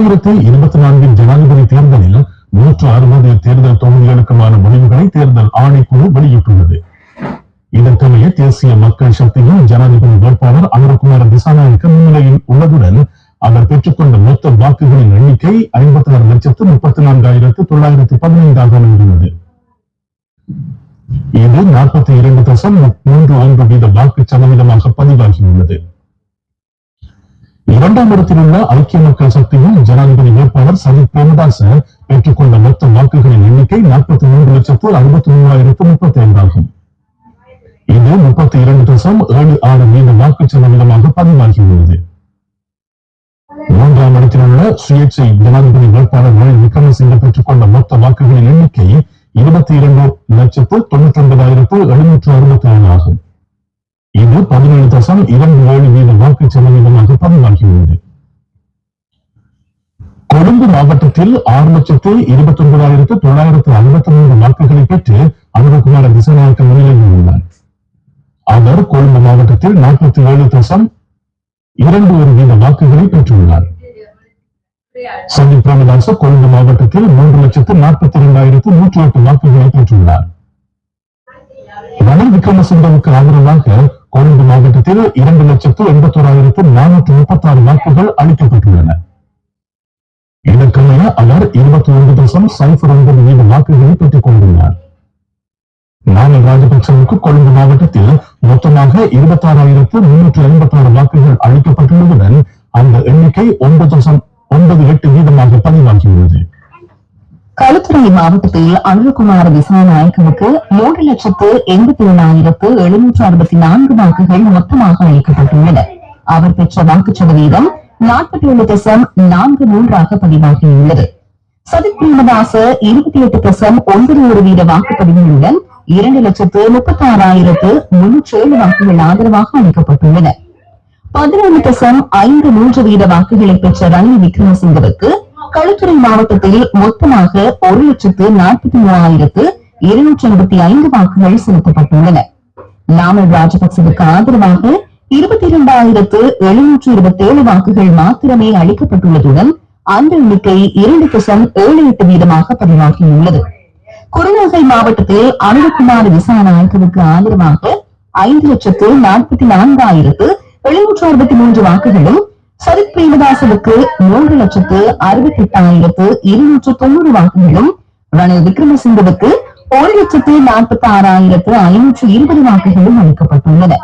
இரண்டாயிரத்தி இருபத்தி நான்கின் ஜனாதிபதி தேர்தலில் நூற்று அறுபது தேர்தல் தொகுதிகளுக்குமான முடிவுகளை தேர்தல் ஆணைக்குழு வெளியிட்டுள்ளது. இதற்கமைய தேசிய மக்கள் சக்தியின் ஜனாதிபதி வேட்பாளர் அமரகுமார திசாநாயக்க முன்னிலையில் உள்ளதுடன் அவர் பெற்றுக்கொண்ட மொத்த வாக்குகளின் எண்ணிக்கை ஐம்பத்தி ஆறு லட்சத்து முப்பத்தி நான்காயிரத்து தொள்ளாயிரத்து பதினைந்தாக அமைந்துள்ளது. இது நாற்பத்தி இரண்டு தசம் மூன்று ஒன்று வீத வாக்கு சதவீதமாக பதிவாகியுள்ளது. இரண்டாம் இடத்தில் உள்ள ஐக்கிய மக்கள் சக்தியும் ஜனாதிபதி வேட்பாளர் சஜித் பிரேமதாச பெற்றுக்கொண்ட மொத்த வாக்குகளின் எண்ணிக்கை நாற்பத்தி மூன்று லட்சத்து அறுபத்தி மூவாயிரத்து முப்பத்தி ஐந்தாகும். இது முப்பத்தி இரண்டு தசம் ஏழு ஆறு வீத வாக்கு சதவீதமாக பதிவாகியுள்ளது. மூன்றாம் இடத்தில் உள்ள சுயேட்சை ஜனாதிபதி வேட்பாளர் ரணில் விக்ரமசிங்க பெற்றுக்கொண்ட மொத்த வாக்குகளின் எண்ணிக்கை இருபத்தி இரண்டு லட்சத்து தொண்ணூத்தி ஒன்பதாயிரத்து எழுநூற்று அறுபத்தி ஏழு ஆகும். இது பதினேழு தசம் இரண்டு ஏழு வீத வாக்கு சதவீதமாக பதிவாகியுள்ளது கொழும்பு மாவட்டத்தில் ஆறு லட்சத்து இருபத்தி ஒன்பதாயிரத்து தொள்ளாயிரத்து அறுபத்தி மூன்று வாக்குகளை பெற்று அனுரகுமார திசநாயக்க முன்னிலையில் உள்ளார் அவர் கொழும்பு மாவட்டத்தில் நாற்பத்தி ஏழு தசம் இரண்டு ஒரு வீத வாக்குகளை பெற்றுள்ளார். சந்தீப் பிரேமதாச கொழும்பு மாவட்டத்தில் மூன்று லட்சத்து நாற்பத்தி இரண்டாயிரத்து நூற்றி எட்டு வாக்குகளை பெற்றுள்ளார். ரணில் விக்ரமசிங்கவுக்கு ஆதரவாக கோயம்பு மாவட்டத்தில் இரண்டு லட்சத்து எண்பத்தோராயிரத்து நானூற்று முப்பத்தி ஆறு வாக்குகள் அளிக்கப்பட்டுள்ளன. இதற்கமைய அவர் இருபத்தி ஒன்று தசம் சைபர் ஒன்பது வீத வாக்குகளை பெற்றுக் கொண்டுள்ளார். நாமல் ராஜபக்சவுக்கு கொழும்பு மாவட்டத்தில் மொத்தமாக இருபத்தி ஆறாயிரத்து முன்னூற்று ஐம்பத்தி ஆறு வாக்குகள் அளிக்கப்பட்டுள்ளதுடன் அந்த எண்ணிக்கை ஒன்பது தசம் ஒன்பது எட்டு வீதமாக பதிவாகியுள்ளது. களுத்துறை மாவட்டத்தில் அனுரகுமார திசாநாயக்கவுக்கு மூன்று லட்சத்து எண்பத்தி ஏழாயிரத்து எழுநூற்று அறுபத்தி நான்கு வாக்குகள் மொத்தமாக அளிக்கப்பட்டுள்ளன. அவர் பெற்ற வாக்கு சதவீதம் நாற்பத்தி ஒன்று தசம் நான்கு மூன்றாக பதிவாகியுள்ளது. சதிக் பிரேமதாச இருபத்தி எட்டு தசம் ஒன்பது ஒரு வீத வாக்குப்பதிவுகளுடன் இரண்டு லட்சத்து முப்பத்தி ஆறாயிரத்து முன்னூற்றி ஏழு வாக்குகள் ஆதரவாக அளிக்கப்பட்டுள்ளன. பதினொன்று தசம் ஐந்து மூன்று வீத வாக்குகளை பெற்ற ரணில் விக்ரமசிங்கவுக்கு களுத்துறை மாவட்டத்தில் மொத்தமாக ஒரு லட்சத்து நாற்பத்தி மூவாயிரத்து இருநூற்றி எண்பத்தி ஐந்து வாக்குகள் செலுத்தப்பட்டுள்ளன. நாமல் ராஜபக்சவுக்கு ஆதரவாக இருபத்தி இரண்டாயிரத்து எழுநூற்று இருபத்தி ஏழு வாக்குகள் மாத்திரமே அளிக்கப்பட்டுள்ளதுடன் அந்த எண்ணிக்கை இரண்டு தசம் ஏழு எட்டு வீதமாக பதிவாகியுள்ளது. குருநாகல் மாவட்டத்தில் அனுகுமார விசாநாயக்கவுக்கு ஆதரவாக ஐந்து லட்சத்து நாற்பத்தி நான்காயிரத்து எழுநூற்று அறுபத்தி மூன்று வாக்குகளும் சரத் பிரேமதாசனுக்கு மூன்று லட்சத்து அறுபத்தி எட்டாயிரத்து இருநூற்று தொண்ணூறு வாக்குகளும் ரணில் விக்ரமசிங்கவுக்கு ஒரு லட்சத்து நாற்பத்தி ஆறாயிரத்து ஐநூற்று இருபது வாக்குகளும் அளிக்கப்பட்டுள்ளன